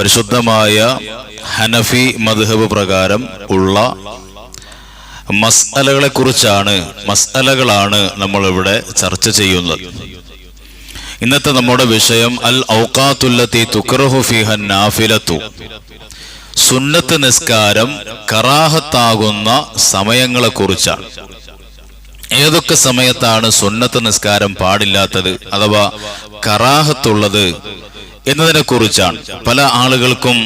പരിശുദ്ധമായ ഹനഫി മധുഹബ് പ്രകാരം ഉള്ള മസ്അലകളെ കുറിച്ചാണ് മസ്അലകളാണ് നമ്മൾ ഇവിടെ ചർച്ച ചെയ്യുന്നത്. ഇന്നത്തെ നമ്മുടെ വിഷയം അൽ ഔക്കാത്തുല്ലത്തി നാഫിലത്തു. സുന്നത്ത് നിസ്കാരം കറാഹത്താകുന്ന സമയങ്ങളെ കുറിച്ചാണ് ഏതൊക്കെ സമയത്താണ് സുന്നത്ത് നിസ്കാരം പാടില്ലാത്തത്? അഥവാ കറാഹത്തുള്ളത് എന്നതിനെ കുറിച്ചാണ് പല ആളുകൾക്കും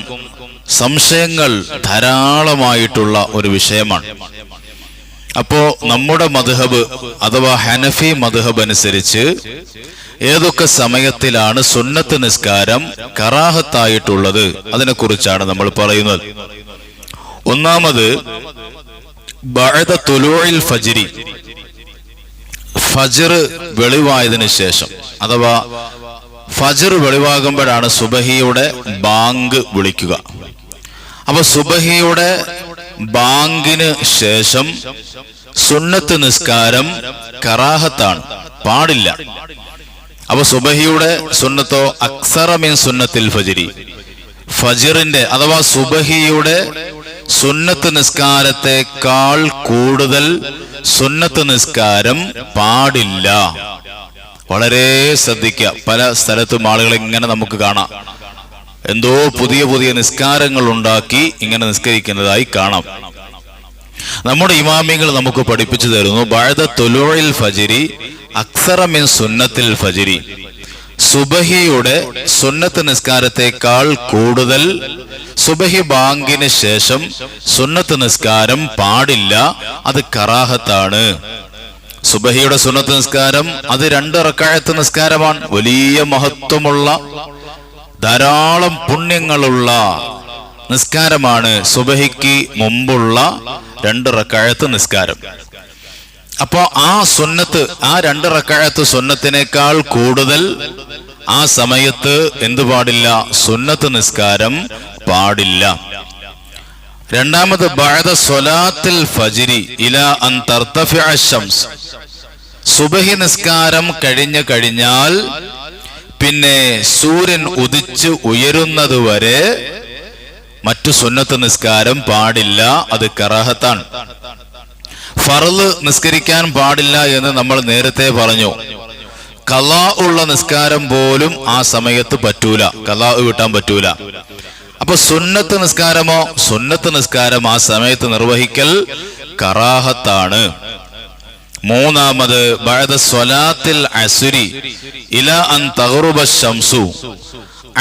സംശയങ്ങൾ ധാരാളമായിട്ടുള്ള ഒരു വിഷയമാണ്. അപ്പോ നമ്മുടെ മധുഹബ് അഥവാ ഹനഫി മധുഹബ് അനുസരിച്ച് ഏതൊക്കെ സമയത്തിലാണ് സുന്നത്ത് നിസ്കാരം കറാഹത്തായിട്ടുള്ളത് അതിനെക്കുറിച്ചാണ് നമ്മൾ പറയുന്നത്. ഒന്നാമത് തുലൂഇൽ ഫജ്രി. ഫജർ വെളിവായതിനു ശേഷം അഥവാ ഫജർ വെളിവാകുമ്പോഴാണ് സുബഹിയുടെ ബാങ്ക് വിളിക്കുക. അപ്പൊ സുബഹിയുടെ ബാങ്കിന് ശേഷം സുന്നത്ത് നിസ്കാരം കറാഹത്താണ്. പാടില്ല. അപ്പൊ സുബഹിയുടെ സുന്നത്തോ അക്സറമിൻ സുന്നത്തിൽ ഫജിരി. ഫജിറിന്റെ അഥവാ സുബഹിയുടെ സുന്നത്ത് നിസ്കാരത്തെക്കാൾ കൂടുതൽ സുന്നത്ത് നിസ്കാരം പാടില്ല. വളരെ ശ്രദ്ധിക്കുക. പല സ്ഥലത്തും ആളുകൾ ഇങ്ങനെ നമുക്ക് കാണാം. എന്തോ പുതിയ പുതിയ നിസ്കാരങ്ങൾ ഉണ്ടാക്കി ഇങ്ങനെ നിസ്കരിക്കുന്നതായി കാണാം. നമ്മുടെ ഇമാമികൾ നമുക്ക് പഠിപ്പിച്ചു തരുന്നു ബഴത തൊലോയിൽ ഫജിരി അക്സറമിൻ സുന്നത്തിൽ ഫജിരി. സുബഹിയുടെ സുന്നത്ത് നിസ്കാരത്തെക്കാൾ കൂടുതൽ സുബഹി ബാങ്കിന് ശേഷം സുന്നത്ത് നിസ്കാരം പാടില്ല അത് കറാഹത്താണ്. സുബഹിയുടെ സുന്നത്ത് നിസ്കാരം അത് രണ്ട് റക്കായത്ത് നിസ്കാരമാണ്. വലിയ മഹത്വമുള്ള ധാരാളം പുണ്യങ്ങളുള്ള നിസ്കാരമാണ് സുബഹിക്ക് മുമ്പുള്ള രണ്ട് റക്കായത്ത് നിസ്കാരം. അപ്പോ ആ സുന്നത്ത് ആ രണ്ട് റക്കായത്ത് സുന്നത്തിനേക്കാൾ കൂടുതൽ ആ സമയത്ത് എന്തു പാടില്ല? സുന്നത്ത് നിസ്കാരം പാടില്ല. രണ്ടാമത് ബഅദ സ്വലാത്തിൽ ഫജിരി ഇല അൻ തർത്തഫിഅ ശംസ് സുബഹി നിസ്കാരം കഴിഞ്ഞു കഴിഞ്ഞാൽ പിന്നെ സൂര്യൻ ഉദിച്ച് ഉയരുന്നത് വരെ മറ്റു സുന്നത്ത് നിസ്കാരം പാടില്ല അത് കറാഹത്താണ്. ഫറൽ നിസ്കരിക്കാൻ പാടില്ല എന്ന് നമ്മൾ നേരത്തെ പറഞ്ഞു. കലാ ഉള്ള നിസ്കാരം പോലും ആ സമയത്ത് പറ്റൂല. കലാ വിട്ടാൻ പറ്റൂല. അപ്പൊ സുന്നത്ത് നിസ്കാരമോ? സുന്നത്ത് നിസ്കാരം ആ സമയത്ത് നിർവഹിക്കൽ കറാഹത്താണ്. മൂന്നാമത് സ്വലാത്തിൽ അസുരി ഇല അൻ തഗ്റുബ ശംസു.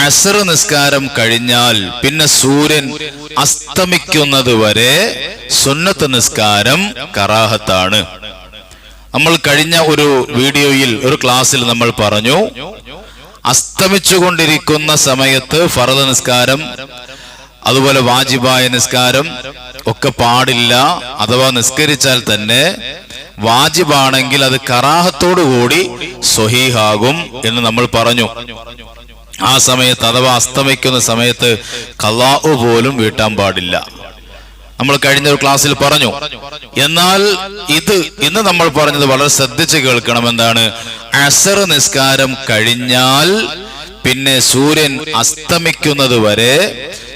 അസർ നിസ്കാരം കഴിഞ്ഞാൽ പിന്നെ സൂര്യൻ അസ്തമിക്കുന്നത് വരെ സുന്നത്ത് നിസ്കാരം കറാഹത്താണ്. നമ്മൾ കഴിഞ്ഞ ഒരു വീഡിയോയിൽ ഒരു ക്ലാസ്സിൽ നമ്മൾ പറഞ്ഞു അസ്തമിച്ചുകൊണ്ടിരിക്കുന്ന സമയത്ത് ഫറദ നിസ്കാരം അതുപോലെ വാജിബായ നിസ്കാരം ഒക്കെ പാടില്ല അഥവാ നിസ്കരിച്ചാൽ തന്നെ വാജിബാണെങ്കിൽ അത് കറാഹത്തോടു കൂടി സ്വഹീഹാകും എന്ന് നമ്മൾ പറഞ്ഞു. ആ സമയത്ത് അഥവാ അസ്തമിക്കുന്ന സമയത്ത് കലാഹു പോലും വീട്ടാൻ പാടില്ല. നമ്മൾ കഴിഞ്ഞ ഒരു ക്ലാസ്സിൽ പറഞ്ഞു എന്നാൽ ഇത് ഇന്ന് നമ്മൾ പറഞ്ഞത് വളരെ ശ്രദ്ധിച്ച് കേൾക്കണം എന്താണ്? അസർ നിസ്കാരം കഴിഞ്ഞാൽ പിന്നെ സൂര്യൻ അസ്തമിക്കുന്നത് വരെ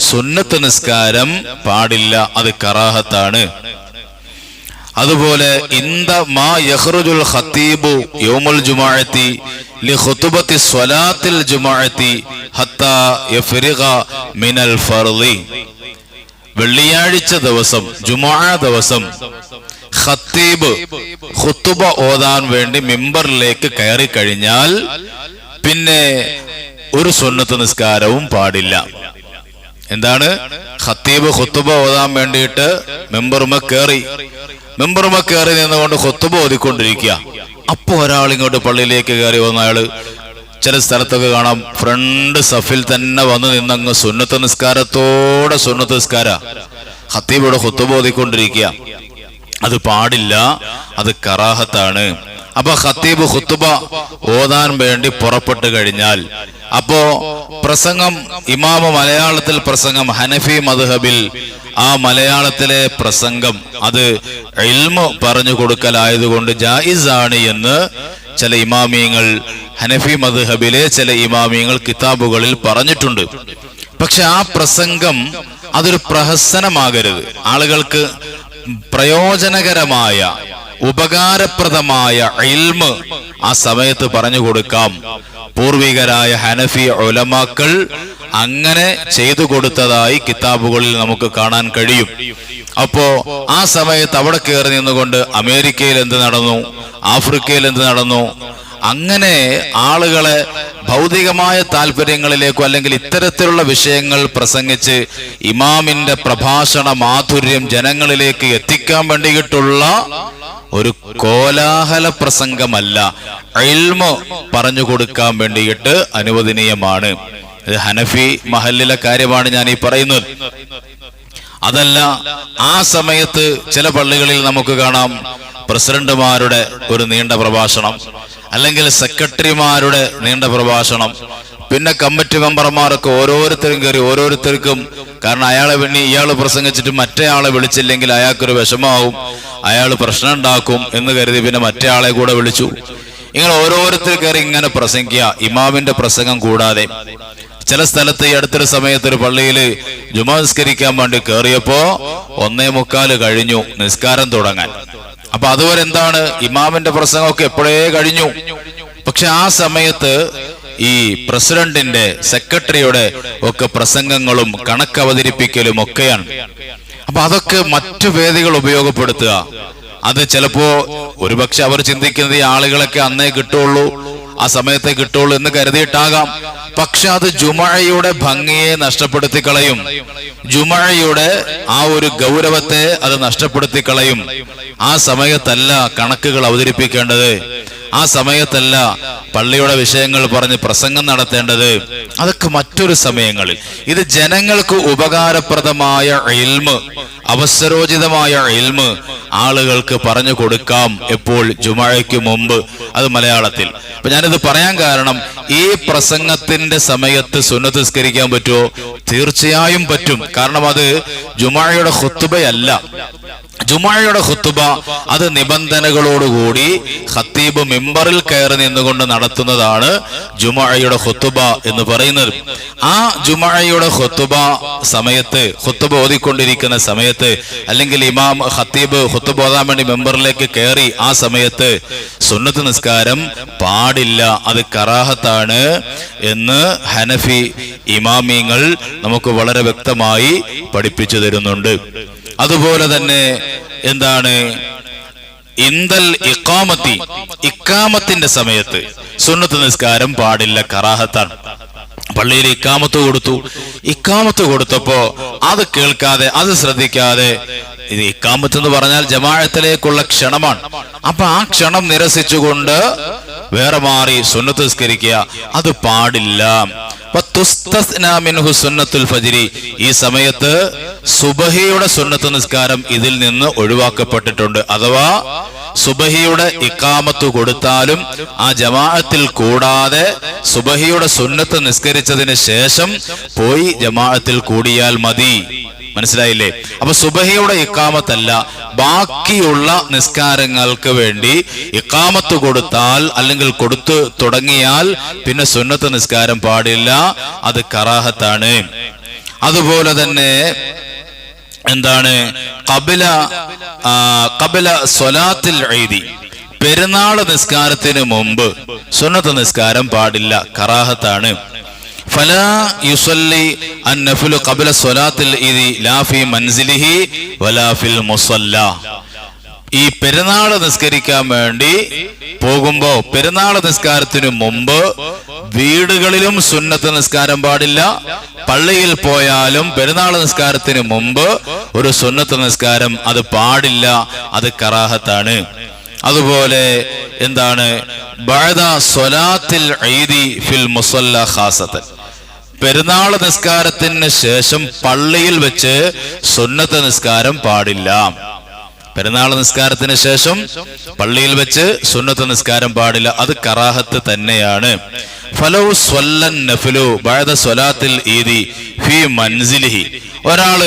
സുന്നത്ത് നിസ്കാരം പാടില്ല അത് കറാഹത്താണ്. അതുപോലെ ഇന്ത മാ ജുമാഅത്തി ജുമാഅത്തി ഹത്താ മിനൽ വെള്ളിയാഴ്ച ദിവസം ജുമാ ദിവസം ഖത്തീബ് ഖുത്തുബ ഓതാൻ വേണ്ടി മിമ്പറിലേക്ക് കയറി കഴിഞ്ഞാൽ പിന്നെ ഒരു സുന്നത്ത് നിസ്കാരവും പാടില്ല. എന്താണ്? ഖത്തീബ് ഖുത്തുബ ഓതാൻ വേണ്ടിയിട്ട് മെമ്പറുമ കയറി. മെമ്പറുമ കയറി നിന്നുകൊണ്ട് ഖുത്തുബ ഓതിക്കൊണ്ടിരിക്കുക. അപ്പൊ ഒരാൾ ഇങ്ങോട്ട് പള്ളിയിലേക്ക് കയറി വന്ന അയാൾ ചില സ്ഥലത്തൊക്കെ കാണാം. ഫ്രണ്ട് സഫിൽ തന്നെ വന്ന് നിന്നങ്ങ് സുന്നത്ത് നിസ്കാരത്തോടെ സുന്നത്ത് നിസ്കാര. ഹത്തീബോടെ ഖുത്തുബ ഓതിക്കൊണ്ടിരിക്കുക. അത് പാടില്ല. അത് കറാഹത്താണ്. അപ്പൊ ഖത്തീബ് ഖുത്തുബ ഓതാൻ വേണ്ടി പുറപ്പെട്ടു കഴിഞ്ഞാൽ അപ്പോ പ്രസംഗം ഇമാമ മലയാളത്തിൽ പ്രസംഗം ഹനഫി മദ്ഹബിൽ ആ മലയാളത്തിലെ പ്രസംഗം അത് ഇൽമ പറഞ്ഞു കൊടുക്കലായതുകൊണ്ട് ജായിസാണ് എന്ന് ചില ഇമാമിയങ്ങൾ ഹനഫി മദ്ഹബിലെ ചില ഇമാമിയങ്ങൾ കിതാബുകളിൽ പറഞ്ഞിട്ടുണ്ട്. പക്ഷെ ആ പ്രസംഗം അതൊരു പ്രഹസനമാകരുത്. ആളുകൾക്ക് പ്രയോജനകരമായ ഉപകാരപ്രദമായ ഇൽമ് ആ സമയത്ത് പറഞ്ഞു കൊടുക്കാം. പൂർവികരായ ഹനഫി ഒലമാക്കൾ അങ്ങനെ ചെയ്തു കൊടുത്തതായി കിതാബുകളിൽ നമുക്ക് കാണാൻ കഴിയും. അപ്പോ ആ സമയത്ത് അവിടെ കയറി നിന്നുകൊണ്ട് അമേരിക്കയിൽ എന്ത് നടന്നു? ആഫ്രിക്കയിൽ എന്ത് നടന്നു? അങ്ങനെ ആളുകളെ ഭൗതികമായ താല്പര്യങ്ങളിലേക്കോ അല്ലെങ്കിൽ ഇത്തരത്തിലുള്ള വിഷയങ്ങൾ പ്രസംഗിച്ച് ഇമാമിന്റെ പ്രഭാഷണ മാധുര്യം ജനങ്ങളിലേക്ക് എത്തിക്കാൻ വേണ്ടിയിട്ടുള്ള ഒരു കോലാഹല പ്രസംഗമല്ല. എൽമോ പറഞ്ഞു കൊടുക്കാൻ വേണ്ടിയിട്ട് അനുവദനീയമാണ്. ഇത് ഹനഫി മഹല്ലിലെ കാര്യമാണ് ഞാൻ ഈ പറയുന്നത്. അതല്ല ആ സമയത്ത് ചില പള്ളികളിൽ നമുക്ക് കാണാം. പ്രസിഡന്റുമാരുടെ ഒരു നീണ്ട പ്രഭാഷണം അല്ലെങ്കിൽ സെക്രട്ടറിമാരുടെ നീണ്ട പ്രഭാഷണം പിന്നെ കമ്മിറ്റി മെമ്പർമാർക്ക് ഓരോരുത്തരും കയറി ഓരോരുത്തർക്കും കാരണം അയാളെ പിന്നെ ഇയാൾ പ്രസംഗിച്ചിട്ട് മറ്റേ ആളെ വിളിച്ചില്ലെങ്കിൽ അയാൾക്കൊരു വിഷമാവും അയാൾ പ്രശ്നം ഉണ്ടാക്കും എന്ന് കരുതി പിന്നെ മറ്റേ ആളെ കൂടെ വിളിച്ചു. ഇങ്ങനെ ഓരോരുത്തർ കയറി ഇങ്ങനെ പ്രസംഗിക്കുക ഇമാമിന്റെ പ്രസംഗം കൂടാതെ. ചില സ്ഥലത്ത് ഈ അടുത്തൊരു സമയത്ത് ഒരു പള്ളിയിൽ ജുമാ നിസ്കരിക്കാൻ വേണ്ടി കയറിയപ്പോ ഒന്നേ മുക്കാൽ കഴിഞ്ഞു നിസ്കാരം തുടങ്ങാൻ. അപ്പൊ അതുവരെ എന്താണ് ഇമാമിന്റെ പ്രസംഗമൊക്കെ എപ്പോഴേ കഴിഞ്ഞു? പക്ഷെ ആ സമയത്ത് ഈ പ്രസിഡന്റിന്റെ സെക്രട്ടറിയുടെ ഒക്കെ പ്രസംഗങ്ങളും കണക്ക് അവതരിപ്പിക്കലും ഒക്കെയാണ്. അപ്പൊ അതൊക്കെ മറ്റു വേദികൾ ഉപയോഗപ്പെടുത്തുക. അത് ചിലപ്പോ ഒരുപക്ഷെ അവർ ചിന്തിക്കുന്നത് ഈ ആളുകളൊക്കെ അന്നേ കിട്ടുള്ളൂ. ആ സമയത്തെ കിട്ടുള്ളൂ എന്ന് കരുതിയിട്ടാകാം. പക്ഷെ അത് ജുമഴയുടെ ഭംഗിയെ നഷ്ടപ്പെടുത്തി കളയും ജുമഴയുടെ ആ ഒരു ഗൗരവത്തെ അത് നഷ്ടപ്പെടുത്തി കളയും ആ സമയത്തല്ല കണക്കുകൾ അവതരിപ്പിക്കേണ്ടത്. ആ സമയത്തല്ല പള്ളിയുടെ വിഷയങ്ങൾ പറഞ്ഞ് പ്രസംഗം നടത്തേണ്ടത് അതൊക്കെ മറ്റൊരു സമയങ്ങളിൽ. ഇത് ജനങ്ങൾക്ക് ഉപകാരപ്രദമായ ഇൽമ് അവസരോചിതമായ ഇൽമ് ആളുകൾക്ക് പറഞ്ഞു കൊടുക്കാം എപ്പോൾ? ജുമഴയ്ക്ക് മുമ്പ്. അത് മലയാളത്തിൽ. അപ്പൊ ഞാനിത് പറയാൻ കാരണം ഈ പ്രസംഗത്തിന്റെ സമയത്ത് സുന്നത്ത് നിസ്കരിക്കാൻ പറ്റുമോ? തീർച്ചയായും പറ്റും. കാരണം അത് ജുമാഴയുടെ ഹുത്തുബയല്ല ജുമാഴയുടെ ഹുത്തുബ അത് നിബന്ധനകളോടുകൂടി ഖത്തീബ് മെമ്പറിൽ കയറി നിന്നുകൊണ്ട് നടത്തുന്നതാണ് ജുമാഴയുടെ ഹുത്തുബ എന്ന് പറയുന്നത്. ആ ജുമാഴയുടെ ഹുത്തുബ സമയത്ത് ഹുത്തുബ ഓതിക്കൊണ്ടിരിക്കുന്ന സമയത്ത് അല്ലെങ്കിൽ ഇമാം ഖത്തീബ് ഹുത്തുബ ഓതാൻ വേണ്ടി മെമ്പറിലേക്ക് കയറി ആ സമയത്ത് സുന്നത്ത് നിസ്കാരം പാടില്ല അത് കറാഹത്താണ് എന്ന് ഹനഫി ഇമാമിങ്ങൾ നമുക്ക് വളരെ വ്യക്തമായി പഠിപ്പിച്ചു തരുന്നുണ്ട്. അതുപോലെ തന്നെ എന്താണ്? ഇന്ദൽ ഇക്കാമത്തി ഇക്കാമത്തിന്റെ സമയത്ത് സുന്നത്ത് നിസ്കാരം പാടില്ല കറാഹത്താണ്. പള്ളിയിൽ ഇക്കാമത്ത് കൊടുത്തു. ഇക്കാമത്ത് കൊടുത്തപ്പോ അത് കേൾക്കാതെ അത് ശ്രദ്ധിക്കാതെ ഇത് ഇക്കാമത്ത് എന്ന് പറഞ്ഞാൽ ജമാഴത്തിലേക്കുള്ള ക്ഷണമാണ്. അപ്പൊ ആ ക്ഷണം നിരസിച്ചുകൊണ്ട് വേറെ മാറി സുന്നത്ത് നിസ്കരിക്കുക. അത് പാടില്ല. ഈ സമയത്ത് സുബഹിയുടെ സുന്നത്ത് നിസ്കാരം ഇതിൽ നിന്ന് ഒഴിവാക്കപ്പെട്ടിട്ടുണ്ട്. അഥവാ സുബഹിയുടെ ഇക്കാമത്ത് കൊടുത്താലും ആ ജമാഅത്തിൽ കൂടാതെ സുബഹിയുടെ സുന്നത്ത് നിസ്കരിച്ചതിന് ശേഷം പോയി ജമാഅത്തിൽ കൂടിയാൽ മതി. മനസ്സിലായില്ലേ? അപ്പൊ സുബഹിയുടെ ഇക്കാമത്തല്ല ബാക്കിയുള്ള നിസ്കാരങ്ങൾക്ക് വേണ്ടി ഇക്കാമത്ത് കൊടുത്താൽ അല്ലെങ്കിൽ കൊടുത്തു തുടങ്ങിയാൽ പിന്നെ സുന്നത്ത് നിസ്കാരം പാടില്ല അത് കറാഹത്താണ്. അതുപോലെ തന്നെ എന്താണ്? കപില കബില സ്വലാത്തിൽ എഴുതി പെരുന്നാൾ നിസ്കാരത്തിന് മുമ്പ് സുന്നത്ത് നിസ്കാരം പാടില്ല കറാഹത്താണ്. ഫലാ യുസല്ലി അന്നഫിലു ഖബല സ്വലാത്തിൽ ഇതി ലാഫി മൻസിലിഹി വലാഫിൽ മുസല്ല. ഈ പെരുന്നാൾ നിസ്കരിക്കാൻ വേണ്ടി പോകുമ്പോ പെരുന്നാൾ നിസ്കാരത്തിനു മുമ്പ് വീടുകളിലും സുന്നത്ത് നിസ്കാരം പാടില്ല. പള്ളിയിൽ പോയാലും പെരുന്നാൾ നിസ്കാരത്തിന് മുമ്പ് ഒരു സുന്നത്ത് നിസ്കാരം അത് പാടില്ല. അത് കറാഹത്താണ്. അതുപോലെ എന്താണ്? സ്വലാത്തിൽ ഫിൽ പെരുന്നാൾ നിസ്കാരത്തിന് ശേഷം പള്ളിയിൽ വെച്ച് സുന്നത്ത് നിസ്കാരം പാടില്ല. പെരുന്നാൾ നിസ്കാരത്തിന് ശേഷം പള്ളിയിൽ വെച്ച് സുന്നത്ത് നിസ്കാരം പാടില്ല. അത് കറാഹത്ത് തന്നെയാണ്. ഫലോ സ്വല്ലൻ നഫിലു ബഅദ സ്വലാത്തിൽ ഈദി. മൻസിലിഹി. ഒരാൾ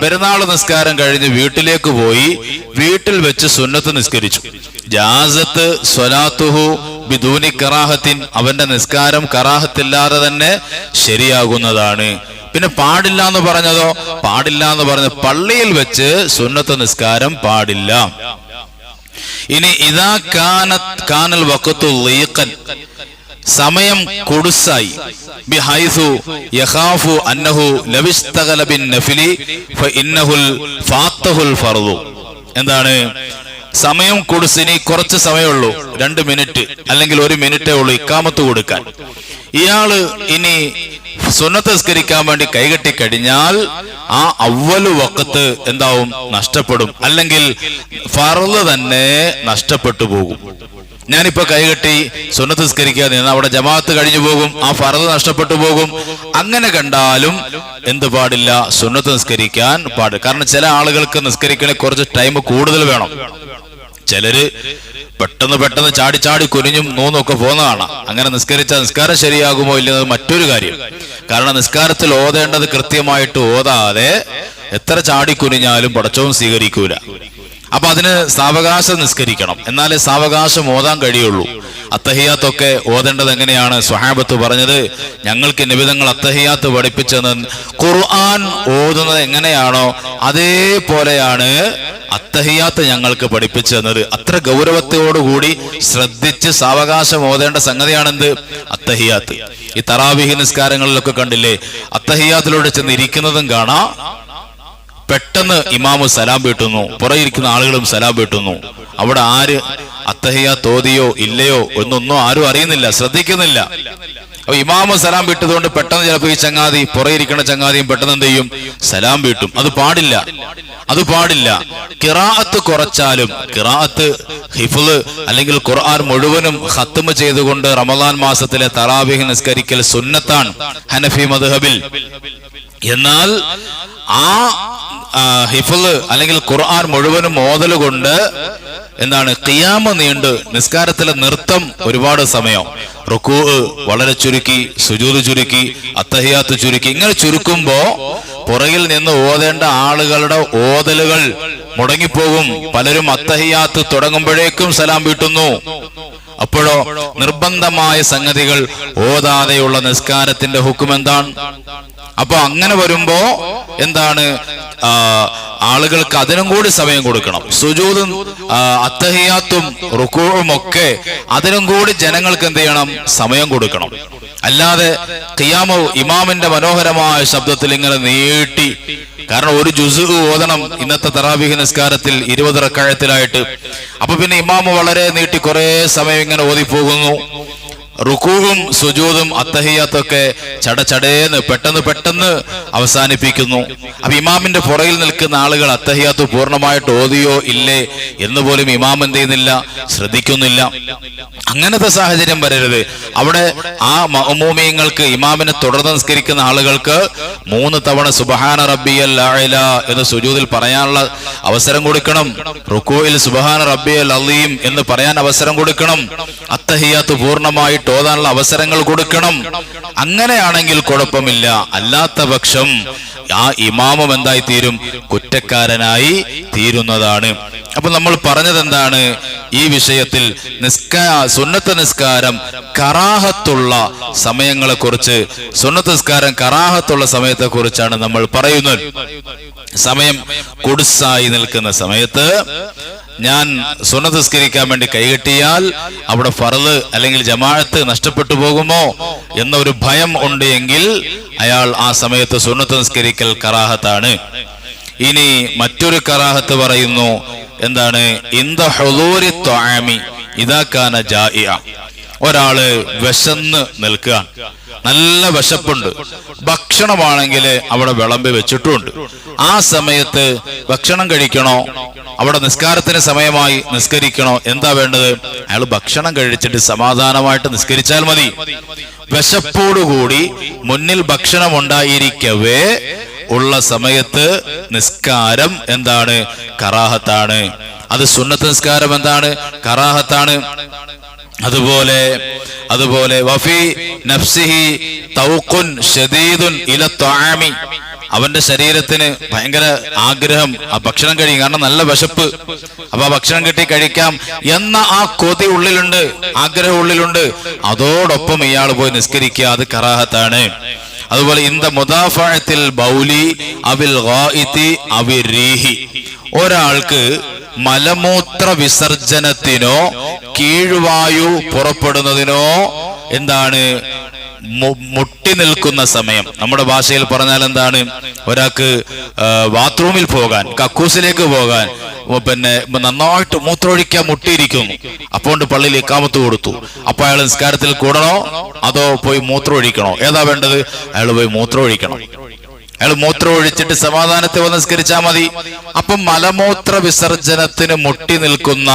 പെരുന്നാൾ നിസ്കാരം കഴിഞ്ഞ് വീട്ടിലേക്ക് പോയി വീട്ടിൽ വെച്ച് സുന്നത്ത് നിസ്കരിച്ചു. ജാസത്ത് സ്വലാത്തുഹു ബിദൂനി കറാഹത്തിൻ അവന്റെ നിസ്കാരം കറാഹത്തില്ലാതെ തന്നെ ശരിയാകുന്നതാണ്. പിന്നെ പാടില്ല എന്ന് പറഞ്ഞതോ? പാടില്ല എന്ന് പറഞ്ഞ പള്ളിയിൽ വെച്ച് സുന്നത്ത് നിസ്കാരം പാടില്ല. ഇനി ഇതാ കാനൽ വക്കത്തു സമയം കൊടുസായി. ബിഹൈസു യഖാഫു അന്നഹു ലവിസ്തഗല ബിൻ നഫിലി ഫഇന്നഹുൽ ഫാത്തഹുൽ ഫർദു. എന്താണ്? സമയം കൊടുസിനി കുറച്ച് സമയമുള്ളൂ. രണ്ട് മിനിറ്റ് അല്ലെങ്കിൽ ഒരു മിനിറ്റേ ഉള്ളൂ ഇക്കാമത്ത് കൊടുക്കാൻ. ഇയാൾ ഇനി സുന്നത്തസ്കരിക്കാൻ വേണ്ടി കൈകെട്ടി കഴിഞ്ഞാൽ ആ അവൽ വക്കത്ത് എന്താവും? നഷ്ടപ്പെടും. അല്ലെങ്കിൽ ഫറൽ തന്നെ നഷ്ടപ്പെട്ടു പോകും. ഞാനിപ്പോ കൈകെട്ടി സുന്നത്തിസ്കരിക്കാതെ അവിടെ ജമാഅത്ത് കഴിഞ്ഞു പോകും ആ ഫറത് നഷ്ടപ്പെട്ടു പോകും. അങ്ങനെ കണ്ടാലും എന്ത് പാടില്ല സുന്നത്ത് നിസ്കരിക്കാൻ പാട് കാരണം ചില ആളുകൾക്ക് നിസ്കരിക്കണേ കുറച്ച് ടൈം കൂടുതൽ വേണം. ചിലര് പെട്ടെന്ന് പെട്ടെന്ന് ചാടി ചാടി കുനിഞ്ഞും നൂന്നൊക്കെ ഒക്കെ പോകുന്ന അങ്ങനെ നിസ്കരിച്ച നിസ്കാരം ശരിയാകുമോ ഇല്ലെന്നത് മറ്റൊരു കാര്യം. കാരണം നിസ്കാരത്തിൽ ഓതേണ്ടത് കൃത്യമായിട്ട് ഓതാതെ എത്ര ചാടി കുനിഞ്ഞാലും പടച്ചവും സ്വീകരിക്കൂല. അപ്പൊ അതിന് സാവകാശം നിസ്കരിക്കണം. എന്നാലേ സാവകാശം ഓതാൻ കഴിയുള്ളൂ. അത്തഹിയാത്തൊക്കെ ഓതേണ്ടത് എങ്ങനെയാണ്? സ്വഹാബത്ത് പറഞ്ഞത് ഞങ്ങൾക്ക് നിബിധങ്ങൾ അത്തഹിയാത്ത് പഠിപ്പിച്ചത് ഖുർആൻ ഓതുന്നത് എങ്ങനെയാണോ അതേപോലെയാണ് അത്തഹിയാത്ത് ഞങ്ങൾക്ക് പഠിപ്പിച്ചു തന്നത് അത്ര ഗൗരവത്തോടുകൂടി ശ്രദ്ധിച്ച് സാവകാശം ഓതേണ്ട സംഗതിയാണെന്ത്? അത്തഹിയാത്ത്. ഈ തറാവിഹി നിസ്കാരങ്ങളിലൊക്കെ കണ്ടില്ലേ അത്തഹിയാത്തിലൂടെ ചെന്ന് ഇരിക്കുന്നതും കാണാം പെട്ടെന്ന് ഇമാമു സലാം വീട്ടുന്നു. പുറയിരിക്കുന്ന ആളുകളും സലാം വീട്ടുന്നു. അവിടെ ആര്? അത്തഹയ തോതിയോ ഇല്ലയോ എന്നൊന്നും ആരും അറിയുന്നില്ല ശ്രദ്ധിക്കുന്നില്ല. അപ്പൊ ഇമാമു സലാം വിട്ടതുകൊണ്ട് പെട്ടെന്ന് ചിലപ്പോൾ ഈ ചങ്ങാതി പുറയിരിക്കുന്ന ചങ്ങാതിയും പെട്ടെന്ന് എന്ത് ചെയ്യും? സലാം വീട്ടും. അത് പാടില്ല. അത് പാടില്ല. കിറാഅത്ത് കുറച്ചാലും കിറാഅത്ത് ഹിഫുൾ അല്ലെങ്കിൽ ഖുർആൻ മുഴുവനും ഹത്തുമ ചെയ്തുകൊണ്ട് റമദാൻ മാസത്തിലെ തറാബിഹ് നിസ്കരിക്കൽ സുന്നത്താണ് ഹനഫി മദ്ഹബിൽ. എന്നാൽ ആ ഹിഫുൾ അല്ലെങ്കിൽ ഖുർആൻ മുഴുവനും മോതൽ കൊണ്ട് എന്താണ് കിയാമ നീണ്ട് നിസ്കാരത്തിലെ നൃത്തം ഒരുപാട് സമയം. റുക്കൂ വളരെ ചുരുക്കി സുജൂത് ചുരുക്കി അത്തഹിയാത്ത് ചുരുക്കി. ഇങ്ങനെ ചുരുക്കുമ്പോ പുറകിൽ നിന്ന് ഓതേണ്ട ആളുകളുടെ ഓതലുകൾ മുടങ്ങിപ്പോകും. പലരും അത്തഹിയാത്ത് തുടങ്ങുമ്പോഴേക്കും സലാം വീട്ടുന്നു. അപ്പോഴോ നിർബന്ധമായ സംഗതികൾ ഓതാതെയുള്ള നിസ്കാരത്തിന്റെ ഹുക്കും എന്താണ് അപ്പൊ അങ്ങനെ വരുമ്പോ എന്താണ് ആളുകൾക്ക് അതിനും കൂടി സമയം കൊടുക്കണം. സുജൂതും അത്തഹിയാത്തും റുക്കൂഴും ഒക്കെ അതിനും കൂടി ജനങ്ങൾക്ക് എന്ത് ചെയ്യണം? സമയം കൊടുക്കണം. അല്ലാതെ ഖിയാമോ ഇമാമിന്റെ മനോഹരമായ ശബ്ദത്തിൽ ഇങ്ങനെ നീട്ടി കാരണം ഒരു ജുസു ഓതണം ഇന്നത്തെ തറാബിഹ് നിസ്കാരത്തിൽ ഇരുപത് റക്കായത്തിലായിട്ട്. അപ്പൊ പിന്നെ ഇമാമ് വളരെ നീട്ടി കുറെ സമയം ഇങ്ങനെ ഓതിപ്പോകുന്നു. റുക്കൂവും സുജൂതും അത്തഹിയാത്തൊക്കെ ചടചടേന്ന് പെട്ടെന്ന് പെട്ടെന്ന് അവസാനിപ്പിക്കുന്നു. അപ്പൊ ഇമാമിന്റെ പുറകിൽ നിൽക്കുന്ന ആളുകൾ അത്തഹിയാത്ത് പൂർണമായിട്ട് ഓതിയോ ഇല്ലേ എന്ന് പോലും ഇമാം എന്ത് ചെയ്യുന്നില്ല ശ്രദ്ധിക്കുന്നില്ല. അങ്ങനത്തെ സാഹചര്യം വരരുത്. അവിടെ ആ മഹമൂമിയങ്ങൾക്ക് ഇമാമിനെ തുടർന്ന് നിസ്കരിക്കുന്ന ആളുകൾക്ക് മൂന്ന് തവണ സുബഹാന റബ്ബിയൽ എന്ന് സുജൂതിൽ പറയാനുള്ള അവസരം കൊടുക്കണം. റുക്കോയിൽ സുബഹാന റബ്ബിയൽ അലീം എന്ന് പറയാൻ അവസരം കൊടുക്കണം. അത്തഹിയാത്ത് പൂർണമായിട്ട് ഓതാനുള്ള അവസരങ്ങൾ കൊടുക്കണം. അങ്ങനെയാണെങ്കിൽ കുഴപ്പമില്ല. അല്ലാത്ത പക്ഷം ആ ഇമാമം എന്തായി തീരും കുറ്റക്കാരനായി തീരുന്നതാണ്. അപ്പൊ നമ്മൾ പറഞ്ഞത് എന്താണ് ഈ വിഷയത്തിൽ നിസ്കാ സുന്നത്ത് നിസ്കാരം കറാഹത്തുള്ള സമയങ്ങളെ കുറിച്ച് സുന്നത്ത് നിസ്കാരം കറാഹത്തുള്ള സമയത്തെ കുറിച്ചാണ് നമ്മൾ പറയുന്നത്. സമയം കുടുസായി നിൽക്കുന്ന സമയത്ത് ഞാൻ സുന്നത്ത് നിസ്കരിക്കാൻ വേണ്ടി കൈകെട്ടിയാൽ അവിടെ ഫറൽ അല്ലെങ്കിൽ ജമാഅത്ത് നഷ്ടപ്പെട്ടു പോകുമോ എന്നൊരു ഭയം ഉണ്ട് എങ്കിൽ അയാൾ ആ സമയത്ത് സുന്നത്ത് നിസ്കരിക്കൽ കറാഹത്താണ്. ഇനി മറ്റൊരു കറാഹത്ത് പറയുന്നു. എന്താണ്? ഇതാക്കാന ജാഇയ ഒരാൾ വിശന്ന് നിൽക്കുക നല്ല വിശപ്പുണ്ട്. ഭക്ഷണമാണെങ്കിൽ അവിടെ വിളമ്പി വെച്ചിട്ടുണ്ട്. ആ സമയത്ത് ഭക്ഷണം കഴിക്കണോ? അവിടെ നിസ്കാരത്തിന് സമയമായി നിസ്കരിക്കണോ? എന്താ വേണ്ടത്? അയാൾ ഭക്ഷണം കഴിച്ചിട്ട് സമാധാനമായിട്ട് നിസ്കരിച്ചാൽ മതി. വിശപ്പോടുകൂടി മുന്നിൽ ഭക്ഷണം ഉണ്ടായിരിക്കവേ ഉള്ള സമയത്ത് നിസ്കാരം എന്താണ്? കറാഹത്താണ്. അത് സുന്നത്ത് നിസ്കാരം എന്താണ്? കറാഹത്താണ്. അതുപോലെ അതുപോലെ വഫി നഫ്സിഹി തൗഖുൻ ഷദീദുൻ ഇല ത്വാമി. അവന്റെ ശരീരത്തിന് ഭയങ്കര ആഗ്രഹം. ആ ഭക്ഷണം കഴിയും കാരണം നല്ല വിശപ്പ്. അപ്പൊ ആ ഭക്ഷണം കിട്ടി കഴിക്കാം എന്ന ആ കൊതി ഉള്ളിലുണ്ട് ആഗ്രഹം ഉള്ളിലുണ്ട്. അതോടൊപ്പം ഇയാൾ പോയി നിസ്കരിക്കുക അത് കറാഹത്താണ്. അതുപോലെ ഇന്ത മുദാഫഴത്തിൽ ബൗലി അവിൽ അവിൽ റീഹി ഒരാൾക്ക് മലമൂത്ര വിസർജനത്തിനോ കീഴ്വായു പുറപ്പെടുന്നതിനോ എന്താണ് മുട്ടി നിൽക്കുന്ന സമയം. നമ്മുടെ ഭാഷയിൽ പറഞ്ഞാൽ എന്താണ്? ഒരാൾക്ക് ബാത്റൂമിൽ പോകാൻ കക്കൂസിലേക്ക് പോകാൻ പിന്നെ നന്നായിട്ട് മൂത്രമൊഴിക്കാൻ മുട്ടിയിരിക്കുന്നു അപ്പോൾ പള്ളിയിൽ ഇക്കാമത്ത് കൊടുത്തു. അപ്പൊ അയാൾ നിസ്കാരത്തിൽ കൂടണോ? അതോ പോയി മൂത്രമൊഴിക്കണോ? ഏതാ വേണ്ടത്? അയാൾ പോയി മൂത്രമൊഴിക്കണം. അയാൾ മൂത്രം ഒഴിച്ചിട്ട് സമാധാനത്തെ വന്ന് നിസ്കരിച്ചാൽ മതി. അപ്പം മലമൂത്ര വിസർജനത്തിന് മുട്ടി നിൽക്കുന്ന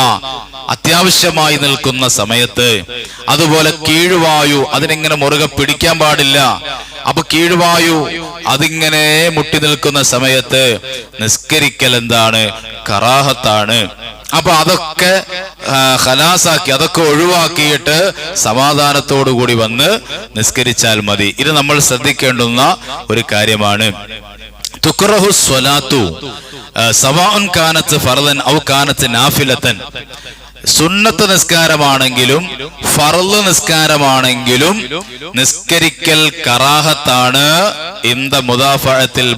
അത്യാവശ്യമായി നിൽക്കുന്ന സമയത്ത് അതുപോലെ കീഴുവായു അതിനിങ്ങനെ മുറുകെ പിടിക്കാൻ പാടില്ല. അപ്പൊ കീഴ്വായു അതിങ്ങനെ മുട്ടി നിൽക്കുന്ന സമയത്ത് നിസ്കരിക്കൽ എന്താണ്? കറാഹത്താണ്. അപ്പൊ അതൊക്കെ ഹലാസാക്കി അതൊക്കെ ഒഴിവാക്കിയിട്ട് സമാധാനത്തോടു കൂടി വന്ന് നിസ്കരിച്ചാൽ മതി. ഇത് നമ്മൾ ശ്രദ്ധിക്കേണ്ടുന്ന ഒരു കാര്യമാണ്. തുക്റഹു സ്വലാത്തു സവാൻ കാനത്ത് ഫറദൻ ഔ കാനത്ത് നാഫിലത്തൻ. സുന്നത്ത് നിസ്കാരമാണെങ്കിലും ഫർൾ നിസ്കാരമാണെങ്കിലും നിസ്കരിക്കൽ കറാഹത്താണ് ഇന്ത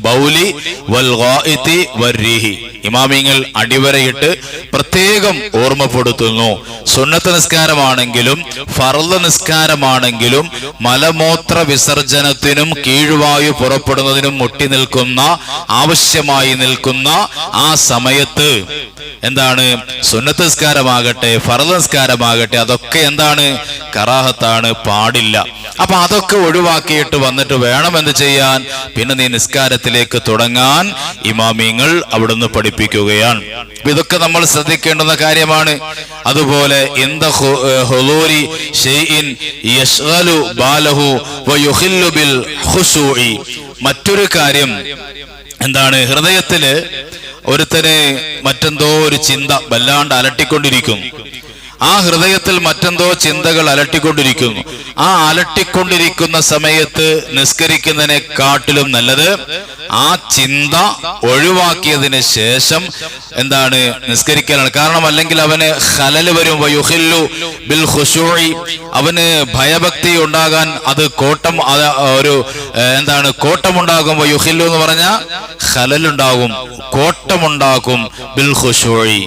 ബൗലി വൽ ഇമാമിങ്ങൾ അടിവരയിട്ട് പ്രത്യേകം ഓർമ്മപ്പെടുത്തുന്നു. സുന്നത്ത് നിസ്കാരമാണെങ്കിലും ഫർൾ നിസ്കാരമാണെങ്കിലും മലമൂത്ര വിസർജനത്തിനും കീഴ്വായു പുറപ്പെടുന്നതിനും മുട്ടി നിൽക്കുന്ന ആവശ്യമായി നിൽക്കുന്ന ആ സമയത്ത് എന്താണ്? സുന്നത്ത് നിസ്കാരമാകട്ടെ ഫർദ് നിസ്കാരമാകട്ടെ അതൊക്കെ എന്താണ്? കറാഹത്താണ് പാടില്ല. അപ്പൊ അതൊക്കെ ഒഴിവാക്കിയിട്ട് വന്നിട്ട് വേണം എന്ത് ചെയ്യാൻ. പിന്നെ നീ നിസ്കാരത്തിലേക്ക് തുടങ്ങാൻ ഇമാമിങ്ങൾ അവിടുന്ന് പഠിപ്പിക്കുകയാണ്. ഇതൊക്കെ നമ്മൾ ശ്രദ്ധിക്കേണ്ടുന്ന കാര്യമാണ്. അതുപോലെ. മറ്റൊരു കാര്യം എന്താണ്? ഹൃദയത്തിൽ ഒരുത്തന് മറ്റെന്തോ ഒരു ചിന്ത വല്ലാണ്ട് അലട്ടിക്കൊണ്ടിരിക്കും. ആ ഹൃദയത്തിൽ മറ്റെന്തോ ചിന്തകൾ അലട്ടിക്കൊണ്ടിരിക്കുന്നു. ആ അലട്ടിക്കൊണ്ടിരിക്കുന്ന സമയത്ത് നിസ്കരിക്കുന്നതിനെ കാട്ടിലും നല്ലത് ആ ചിന്ത ഒഴിവാക്കിയതിന് ശേഷം എന്താണ് നിസ്കരിക്കാനാണ് കാരണം അല്ലെങ്കിൽ അവന് ഹലല് വരും. ബിൽ ഖുശൂഇ അവന് ഭയഭക്തി ഉണ്ടാകാൻ അത് കോട്ടം ഒരു എന്താണ് കോട്ടമുണ്ടാകും. വയുഹില്ലു എന്ന് പറഞ്ഞാൽ ഹലലുണ്ടാകും കോട്ടമുണ്ടാകും ബിൽ ഖുശൂഇ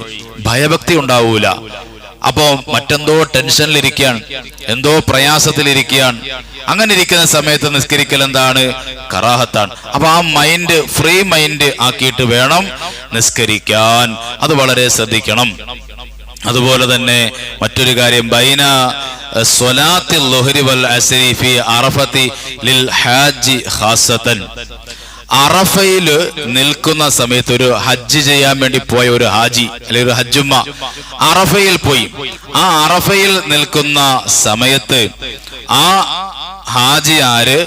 ഭയഭക്തി ഉണ്ടാവൂല. അപ്പോ മറ്റെന്തോ ടെൻഷനിലിരിക്കുകയാണ് എന്തോ പ്രയാസത്തിലിരിക്കുകയാണ്. അങ്ങനെ ഇരിക്കുന്ന സമയത്ത് നിസ്കരിക്കൽ എന്താണ്? കറാഹത്താണ്. അപ്പൊ ആ മൈൻഡ് ഫ്രീ മൈൻഡ് ആക്കിയിട്ട് വേണം നിസ്കരിക്കാൻ. അത് വളരെ ശ്രദ്ധിക്കണം. അതുപോലെ തന്നെ മറ്റൊരു കാര്യം ബൈന സ്വലാത്തിൽ ലൊഹരി വൽ അസ്രി ഫി അറഫത്തി ലിൽ ഹാജി ഖാസത്തൻ. അറഫയിൽ നിൽക്കുന്ന സമയത്ത് ഒരു ഹജ്ജ് ചെയ്യാൻ വേണ്ടി പോയ ഒരു ഹാജി അല്ലെങ്കിൽ ഒരു ഹജ്ജുമ്മ അറഫയിൽ പോയി. ആ അറഫയിൽ നിൽക്കുന്ന സമയത്ത് ആ ഹാജി ആര്?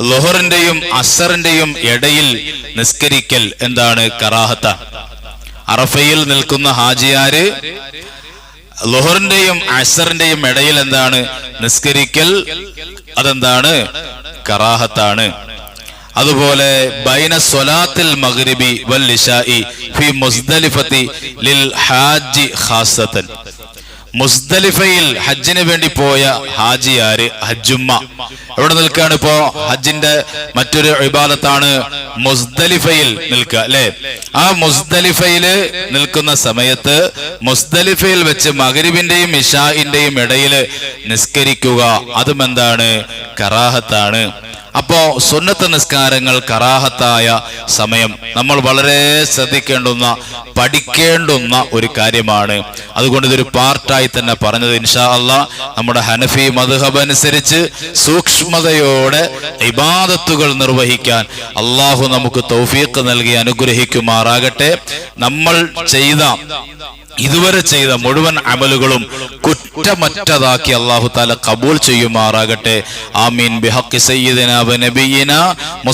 ലൊഹറിന്റെയും അസറിന്റെയും ഇടയിൽ നിസ്കരിക്കൽ എന്താണ്? കറാഹത്ത. അറഫയിൽ നിൽക്കുന്ന ഹാജിയാര് ലൊഹറിന്റെയും അസറിന്റെയും ഇടയിൽ എന്താണ്? നിസ്കരിക്കൽ അതെന്താണ്? കറാഹത്താണ്. അതുപോലെ ബൈന മഗ്രിബി വൽ ഇശാഇ ലിൽ ഹാജി ഖാസത്തൻ. ഹജ്ജിന് വേണ്ടി പോയ ഹാജിയാര് ഹജ്ജുമ്മ. എവിടെ നിൽക്കുകയാണ് ഇപ്പോ? ഹജ്ജിന്റെ മറ്റൊരു ഇബാദത്താണ് മുസ്തലിഫയിൽ നിൽക്കുക അല്ലെ? ആ മുസ്തലിഫയിൽ നിൽക്കുന്ന സമയത്ത് മുസ്തലിഫയിൽ വെച്ച് മകരിബിന്റെയും ഇഷാഇന്റെയും ഇടയിൽ നിസ്കരിക്കുക. അതും എന്താണ്? കറാഹത്താണ്. അപ്പോ സുന്നത്ത് നിസ്കാരങ്ങൾ കറാഹത്തായ സമയം. നമ്മൾ വളരെ ശ്രദ്ധിക്കേണ്ടുന്ന പഠിക്കേണ്ടുന്ന ഒരു കാര്യമാണ്. അതുകൊണ്ട് ഇതൊരു പാർട്ടായി തന്നെ പറഞ്ഞത് ഇൻഷാ അള്ളാ നമ്മുടെ ഹനഫി മധുഹബ് അനുസരിച്ച് സൂക്ഷ്മതയോടെ ഇബാദത്തുകൾ നിർവഹിക്കാൻ അള്ളാഹു നമുക്ക് തൗഫീഖ് നൽകി അനുഗ്രഹിക്കുമാറാകട്ടെ. നമ്മൾ ചെയ്ത ഇതുവരെ ചെയ്ത മുഴുവൻ അമലുകളും കുറ്റമറ്റതാക്കി അള്ളാഹു താല കബൂൽ ചെയ്യുമാറാകട്ടെ. ആമീൻ. ബിഹക്കി സയ്യിദിന മുസ്തഫ